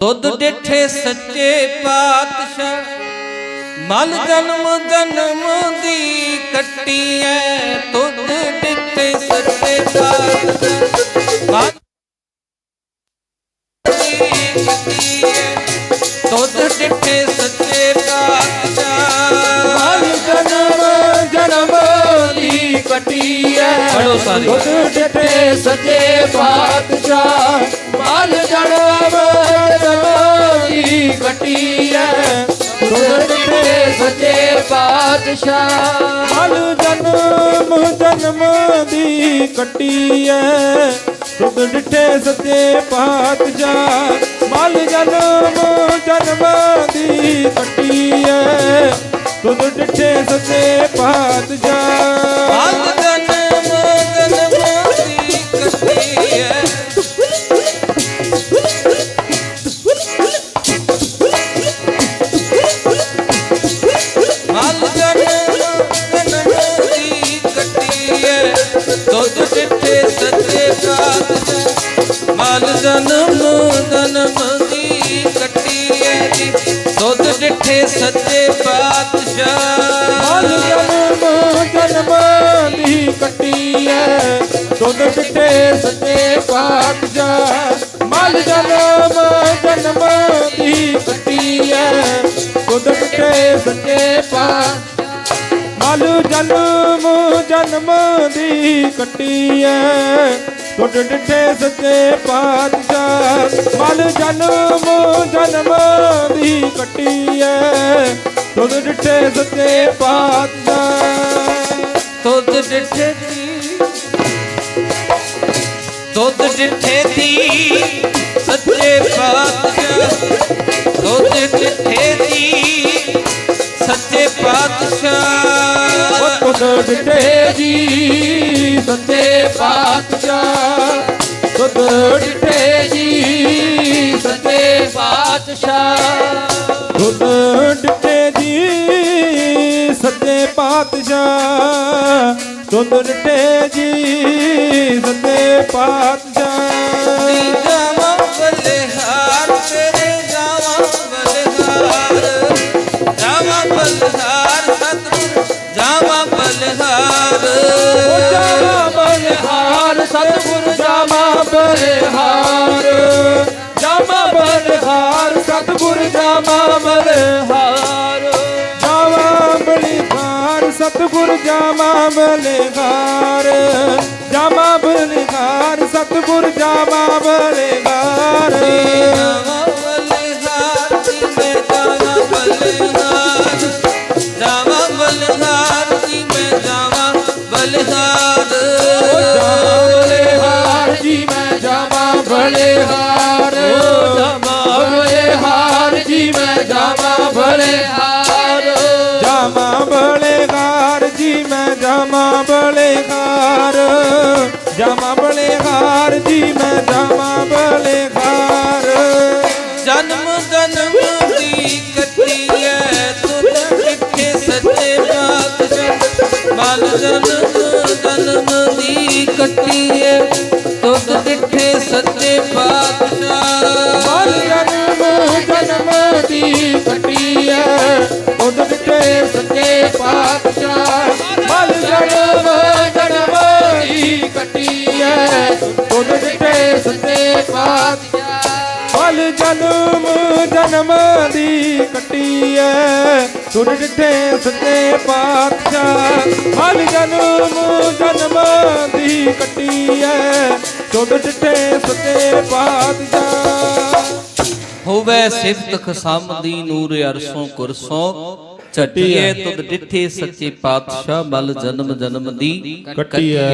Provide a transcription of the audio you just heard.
ਦੁੱਧ ਡਿਠੇ ਸੱਚੇ ਪਾਤਸ਼ਾਹ। ਮਲ ਜਨਮ ਜਨਮ ਦੀ ਕੱਟੀ ਐ, ਦੁੱਧ ਡਿਠੇ ਸੱਚੇ ਪਾਤਸ਼ਾਹ। ਮਲ ਦੀ ਡਿਠੇ ਪੜ੍ਹੋ ਸਾਰੇ। ਦੁੱਧ ਡਿਠੇ ਸੱਚੇ ਪਾਤਸ਼ਾਹ। ਮਨ ਜਨਮ ਦੀ ਕੱਟੀ ਐ। ਡਿਠੇ ਸੱਚੇ ਪਾਤਸ਼ਾਹ। ਮਲ ਜਨਮ ਜਨਮ ਦੀ ਕੱਟੀ ਐ। ਤੁਧ ਡਿਠੇ ਸੱਚੇ ਪਾਤਸ਼ਾਹ। ਮਲ ਜਨਮ ਜਨਮ ਦੀ ਕੱਟੀ ਐ। ਤੁਧ ਡਿਠੇ ਸੱਚੇ ਪਾਤਸ਼ਾਹ। ਸੱਚੇ ਪਾਤਸ਼ਾਹ ਜਨਮ ਜਨਮ ਦੀ ਕੱਟੀ ਐ ਜੀ ਦੁੱਧ ਡਿੱਠੇ ਸੱਚੇ ਪਾਤਸ਼ਾਹ। ਮਲ ਜਨਮ ਜਨਮ ਦੀ ਕੱਟੀ ਐ ਦੁੱਧ ਡਿਠੇ ਸੱਚੇ ਪਾਤਸ਼ਾਹ। ਮਲ ਜਨਮ ਜਨਮ ਦੀ ਕੱਟੀ ਐ ਤੁਧ ਡਿਠੇ ਸੱਚੇ ਪਾਤਸ਼ਾਹ। ਮਲ ਜਨਮ ਜਨਮ ਦੀ ਕੱਟੀ ਐ ਤੁਧ ਡਿਠੇ ਸੱਚੇ ਪਾਤਸ਼ਾਹ ਮਲ ਜਨਮ ਜਨਮ ਦੀ ਕੱਟੀ ਐ। ਤੁਧ ਡਿਠੇ ਸੱਚੇ ਪਾਤਸ਼ਾਹ। ਦੁੱਧ ਡਿੱਠੇ ਦੀ ਦੁੱਧ ਡਿੱਠੇ ਦੀ ਸੱਚੇ ਪਾਤਸ਼ਾਹ। ਦੁੱਧ ਡਿੱਠੇ ਦੀ ਸੱਚੇ ਪਾਤਸ਼ਾਹ। ਉਹ ਤੁਧ ਡਿਠੇ ਜੀ ਸੱਚੇ ਪਾਤਸ਼ਾਹ ਤੁਧ ਡਿਠੇ ਜੀ ਸੱਚੇ ਪਾਤਸ਼ਾਹ। ਤੁਧ ਡਿਠੇ ਜੀ ਸੱਚੇ ਪਾਤਸ਼ਾਹ ਤੁਧ ਡਿਠੇ ਜੀ ਸੱਚੇ ਪਾਤਸ਼ਾਹ। ਬਲਿਹਾਰ ਜਾਮਾ ਬਲਿਹਾਰ ਸਤਿਗੁਰ ਜਾਮਾ ਬਲਿਹਾਰ ਜਾਵਾ ਬਲਿਹਾਰ ਸਤਿਗੁਰ ਜਾਮਾ ਬਲਿਹਾਰ ਜਾਮਾ ਬਲਿਹਾਰ ਸਤਿਗੁਰ ਜਾਮਾ ਬਲਿਹਾਰ ਪਾਤਸ਼ਾਹ ਮਰ ਜਨਮ ਜਨਮ ਦੀ ਕਟੀ ਹੈ। ਉਦ ਦਿੱਤੇ ਸੱਚੇ ਪਾਤਸ਼ਾਹ ਮਰ ਜਨਮ ਜਨਮ ਦੀ ਕਟੀ ਹੈ ਉਦ ਦਿੱਤੇ ਸੱਚੇ ਪਾਤਸ਼ਾਹ ਫਲ ਜਨਮ ਜਨਮ ਦੀ ਕਟੀ ਹੈ ਸੁਣ ਜਿੱਥੇ ਸੱਚੇ ਪਾਤਸ਼ਾਹ ਫਲ ਜਨਮ ਜਨਮ ਦੀ ਕੱਟੀ ਐ ਤੁਰ ਡਿਠੇ ਸੱਚੇ ਹੋਵੇ ਸਿਫਤ ਖਸਮ ਦੀ ਨੂਰ ਅਰਸੋਂ ਕੁਰਸੋਂ ਝਟੀਏ ਤੁਧ ਡਿੱਠੇ ਸੱਚੇ ਪਾਤਸ਼ਾਹ ਬਲ ਜਨਮ ਜਨਮ ਦੀ ਕੱਟੀ ਐ